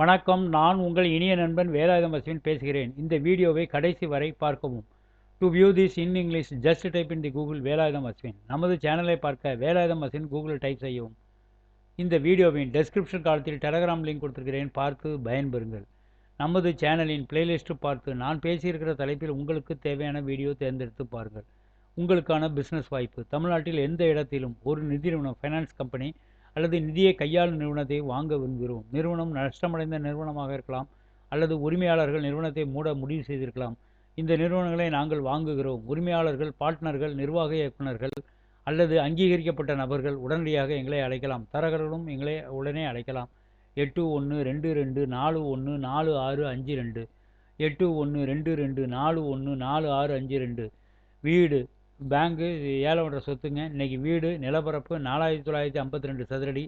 வணக்கம். நான் உங்கள் இனிய நண்பன் வேலாயுதம் அஸ்வின் பேசுகிறேன். இந்த வீடியோவை கடைசி வரை பார்க்கவும். To view this in English just type in the Google Velayutham Ashwin நமது சேனலை பார்க்க வேலாயுதம் அஸ்வின் கூகுளில் டைப் செய்யவும். இந்த வீடியோவின் டெஸ்கிரிப்ஷன் காலத்தில் டெலகிராம் லிங்க் கொடுத்துருக்கிறேன். பார்த்து பயன்பெறுங்கள். நமது சேனலின் பிளேலிஸ்ட்டு பார்த்து நான் பேசியிருக்கிற தலைப்பில் உங்களுக்கு தேவையான வீடியோ தேர்ந்தெடுத்து பாருங்கள். உங்களுக்கான பிஸ்னஸ் வாய்ப்பு. தமிழ்நாட்டில் எந்த இடத்திலும் ஒரு நிதி நிறுவனம் ஃபைனான்ஸ் கம்பெனி அல்லது நிதியை கையாளும் நிறுவனத்தை வாங்க விரும்புகிறோம். நிறுவனம் நஷ்டமடைந்த நிறுவனமாக இருக்கலாம் அல்லது உரிமையாளர்கள் நிறுவனத்தை மூட முடிவு செய்திருக்கலாம். இந்த நிறுவனங்களை நாங்கள் வாங்குகிறோம். உரிமையாளர்கள் பார்ட்னர்கள் நிர்வாக இயக்குநர்கள் அல்லது அங்கீகரிக்கப்பட்ட நபர்கள் உடனடியாக எங்களை அழைக்கலாம். தரகர்களும் எங்களை உடனே அழைக்கலாம். எட்டு ஒன்று ரெண்டு ரெண்டு நாலு ஒன்று நாலு ஆறு அஞ்சு ரெண்டு. எட்டு ஒன்று ரெண்டு ரெண்டு நாலு ஒன்று நாலு ஆறு அஞ்சு ரெண்டு. வீடு பேங்கு ஏழை விடுற சொத்துங்க. இன்றைக்கி வீடு நிலப்பரப்பு நாலாயிரத்தி தொள்ளாயிரத்தி ஐம்பத்தி ரெண்டு சதுரடி.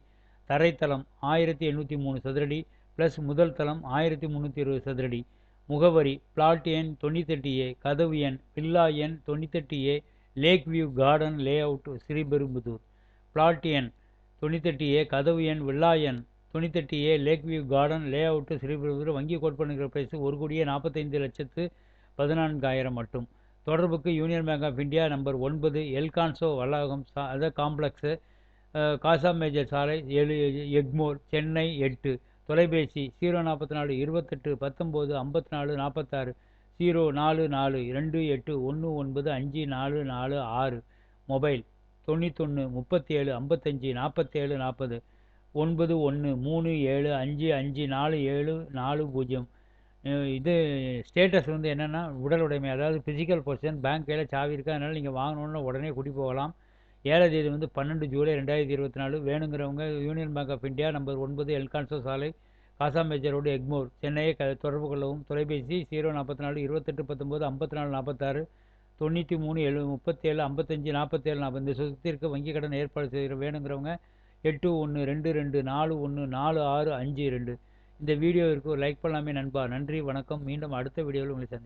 தரைத்தளம் ஆயிரத்தி எண்ணூற்றி மூணு சதுரடி. ப்ளஸ் முதல் தளம் ஆயிரத்தி முந்நூற்றி இருபது சதுரடி. முகவரி பிளாட் எண் தொண்ணூத்தெட்டு ஏ கதவு எண் பில்லா எண் தொண்ணூத்தெட்டு A lake view garden layout Sriperumbudur. Flat எண் தொண்ணூத்தெட்டு ஏ கதவு எண் வில்லா எண் தொண்ணூத்தெட்டு A lake view garden layout Sriperumbudur. வங்கி கோட்பண்ணுகிற பிரைஸ் ஒரு கோடியே நாற்பத்தைந்து லட்சத்து பதினான்காயிரம் மட்டும். தொடர்புக்கு Union bank of India number ஒன்பது எல்கான்சோ வளாகம் சா அத காம்ப்ளெக்ஸு காசா மேஜர் சாலை ஏழு எக்மோர் சென்னை எட்டு. தொலைபேசி ஜீரோ நாற்பத்தி நாலு இருபத்தெட்டு பத்தொம்போது ஐம்பத்தி நாலு நாற்பத்தாறு ஜீரோ நாலு நாலு ரெண்டு எட்டு ஒன்று ஒன்பது அஞ்சு நாலு நாலு ஆறு. மொபைல் தொண்ணூத்தொன்று முப்பத்தி ஏழு ஐம்பத்தஞ்சு நாற்பத்தேழு நாற்பது. ஒன்பது ஒன்று மூணு ஏழு அஞ்சு அஞ்சு நாலு ஏழு நாலு பூஜ்ஜியம். இது ஸ்டேட்டஸ் வந்து என்னென்னா உடல் உடைமை அதாவது ஃபிசிக்கல் பொசிஷன் பேங்க் கையில் சாவி இருக்குது அதனால் நீங்கள் வாங்கணுன்னு உடனே கூட்டி போகலாம். ஏழாம் தேதி வந்து பன்னெண்டு ஜூலை ரெண்டாயிரத்தி இருபத்தி நாலு வேணுங்கிறவங்க Union bank of India number ஒன்பது எல்கான்சோ சாலை காசா மேஜர் ரோடு எக்மோர் சென்னையை க தொடர்பு கொள்ளவும். தொலைபேசி ஜீரோ நாற்பத்தி நாலு இருபத்தெட்டு பத்தொம்போது ஐம்பத்தி நாலு நாற்பத்தாறு தொண்ணூற்றி மூணு எழு முப்பத்தேழு ஐம்பத்தஞ்சு நாற்பத்தேழு நாற்பது இந்த சொத்திற்கு வங்கிக் கடன் ஏற்பாடு செய்கிற வேணுங்கிறவங்க எட்டு ஒன்று ரெண்டு ரெண்டு நாலு ஒன்று நாலு ஆறு அஞ்சு ரெண்டு. இந்த வீடியோவிற்கு ஒரு லைக் பண்ணலாமே நண்பா. நன்றி வணக்கம். மீண்டும் அடுத்த வீடியோவில் உங்களை சந்தி